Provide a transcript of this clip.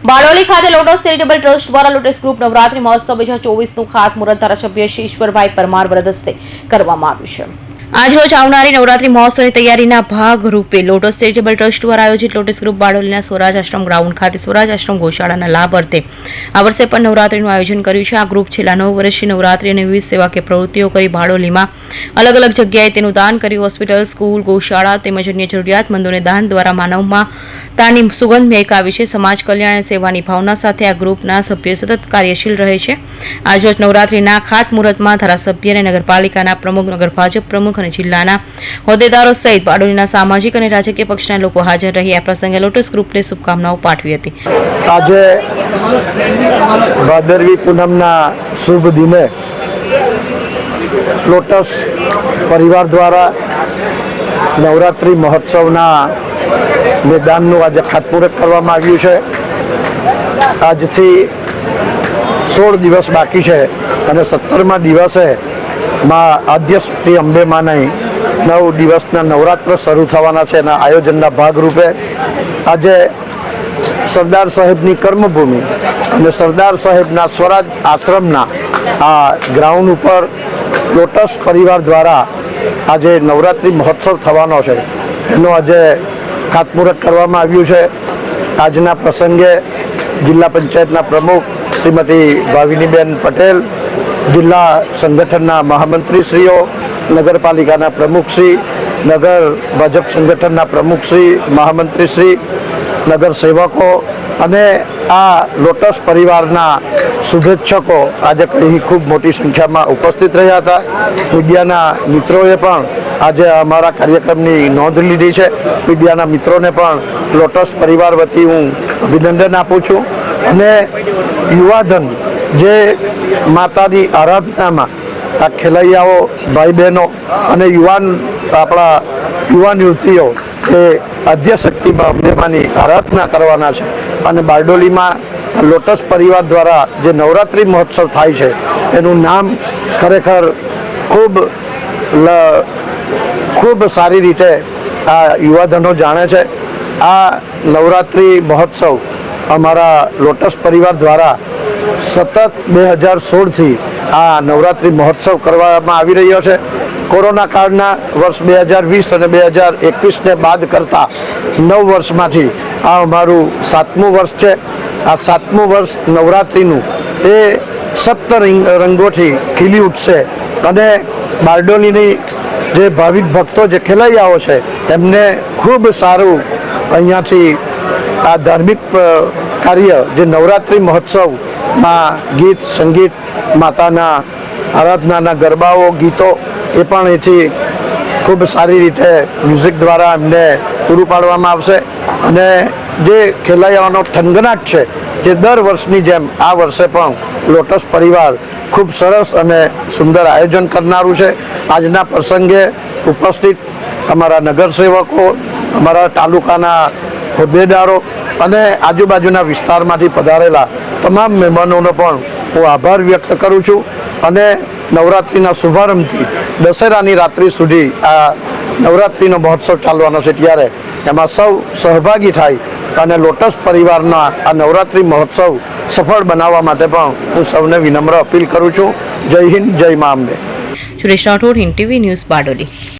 બારડોલી ખાતે Lotus charitable trust દ્વારા Lotus group Navratri મહોત્સવ બે હજાર ચોવીસનું ખાતમુહૂર્ત ધારાસભ્ય શ્રી પરમાર વરદસ્તે કરવામાં આવ્યું છે. આજરોજ આવનારી નવરાત્રી મહોત્સવની તૈયારીના ભાગરૂપે લોટસ ચેરિટેબલ ટ્રસ્ટ દ્વારા આયોજિત લોટસ ગ્રુપ બારડોલીના સ્વરાજ આશ્રમ ગ્રાઉન્ડ ખાતે સ્વરાજ આશ્રમ ગૌશાળાના લાભ અર્થે આ વર્ષે પણ નવરાત્રીનું આયોજન કર્યું છે. આ ગ્રુપ છેલ્લા નવ વર્ષથી નવરાત્રી અને વિવિધ સેવાકીય પ્રવૃત્તિઓ કરી બારડોલીમાં અલગ અલગ જગ્યાએ તેનું દાન કર્યું. હોસ્પિટલ, સ્કૂલ, ગૌશાળા તેમજ અન્ય જરૂરિયાતમંદોને દાન દ્વારા માનવમાં તાની સુગંધ મહેકાવી છે. સમાજ કલ્યાણ અને સેવાની ભાવના સાથે આ ગ્રુપના સભ્યો સતત કાર્યશીલ રહે છે. આજરોજ નવરાત્રીના ખાતમુહૂર્તમાં ધારાસભ્ય અને નગરપાલિકાના પ્રમુખ, નગર ભાજપ પ્રમુખ અને જિલ્લાના હોદ્દેદારો સહિત બારડોલીના સામાજિક અને રાજકીય પક્ષના લોકો હાજર રહી આ પ્રસંગે લોટસ ગ્રુપને શુભકામનાઓ પાઠવી હતી. આજે ભાદરવી પૂનમના શુભ દિને લોટસ પરિવાર દ્વારા નવરાત્રિ મહોત્સવના મેદાનનું આજે ખાતમુહૂર્ત કરવામાં આવ્યું છે. આજથી સોળ દિવસ બાકી છે અને સત્તરમા દિવસે માં આદ્ય શ્રી અંબે માની નવ દિવસના નવરાત્ર શરૂ થવાના છે એના આયોજનના ભાગરૂપે આજે સરદાર સાહેબની કર્મભૂમિ અને સરદાર સાહેબના સ્વરાજ આશ્રમના આ ગ્રાઉન્ડ ઉપર લોટસ પરિવાર દ્વારા આજે નવરાત્રિ મહોત્સવ થવાનો છે. એનો આજે ખાતમુહૂર્ત કરવામાં આવ્યું છે. આજના પ્રસંગે જિલ્લા પંચાયતના પ્રમુખ શ્રીમતી ભાવિનીબેન પટેલ જિલ્લા સંગઠનના મહામંત્રીશ્રીઓ, નગરપાલિકાના પ્રમુખશ્રી, નગર ભાજપ સંગઠનના પ્રમુખશ્રી, મહામંત્રીશ્રી, નગર સેવકો અને આ લોટસ પરિવારના શુભેચ્છકો આજે અહીં ખૂબ મોટી સંખ્યામાં ઉપસ્થિત રહ્યા હતા. મીડિયાના મિત્રોએ પણ આજે અમારા કાર્યક્રમની નોંધ લીધી છે. મીડિયાના મિત્રોને પણ લોટસ પરિવાર વતી હું અભિનંદન આપું છું. અને યુવાધન જે માતાની આરાધનામાં આ ખેલૈયાઓ ભાઈ બહેનો અને યુવાન, આપણા યુવાન યુવતીઓ એ આદ્યશક્તિમાં અંબેમાની આરાધના કરવાના છે. અને બારડોલીમાં લોટસ પરિવાર દ્વારા જે નવરાત્રિ મહોત્સવ થાય છે, એનું નામ ખરેખર ખૂબ ખૂબ સારી રીતે આ યુવાધનો જાણે છે. આ નવરાત્રિ મહોત્સવ અમારા લોટસ પરિવાર દ્વારા સતત બે હજાર સોળથી આ નવરાત્રિ મહોત્સવ કરવામાં આવી રહ્યો છે. કોરોના કાળના વર્ષ બે હજાર વીસ અને બે હજાર એકવીસને બાદ કરતા નવ વર્ષમાંથી આ અમારું સાતમું વર્ષ છે. આ સાતમું વર્ષ નવરાત્રિનું એ સપ્ત રંગ, રંગોથી ખીલી ઉઠશે અને બારડોલીની જે ભાવિક ભક્તો, જે ખેલૈયાઓ છે, એમને ખૂબ સારું અહીંયાથી આ ધાર્મિક કાર્ય, જે નવરાત્રિ મહોત્સવમાં ગીત, સંગીત, માતાના આરાધનાના ગરબાઓ, ગીતો, એ પણ એથી ખૂબ સારી રીતે મ્યુઝિક દ્વારા એમને પૂરું પાડવામાં આવશે. અને જે ખેલૈયાઓનો થનગનાટ છે, જે દર વર્ષની જેમ આ વર્ષે પણ લોટસ પરિવાર ખૂબ સરસ અને સુંદર આયોજન કરનારું છે. આજના પ્રસંગે ઉપસ્થિત અમારા નગરસેવકો, અમારા તાલુકાના હોદ્દેદારો અને આજુબાજુના વિસ્તારમાંથી પધારેલા તમામ મહેમાનોનો પણ હું આભાર વ્યક્ત કરું છું અને નવરાત્રિના શુભારંભથી દશેરાની રાત્રિ સુધી આ નવરાત્રિનો મહોત્સવ ચાલવાનો છે ત્યારે એમાં સૌ સહભાગી થાય અને લોટસ પરિવારના આ નવરાત્રિ મહોત્સવ સફળ બનાવવા માટે પણ હું સૌને વિનમ્ર અપીલ કરું છું. જય હિન્દ, જય Ma Ambe. Suresh Rathod, Hind TV news Bardoli.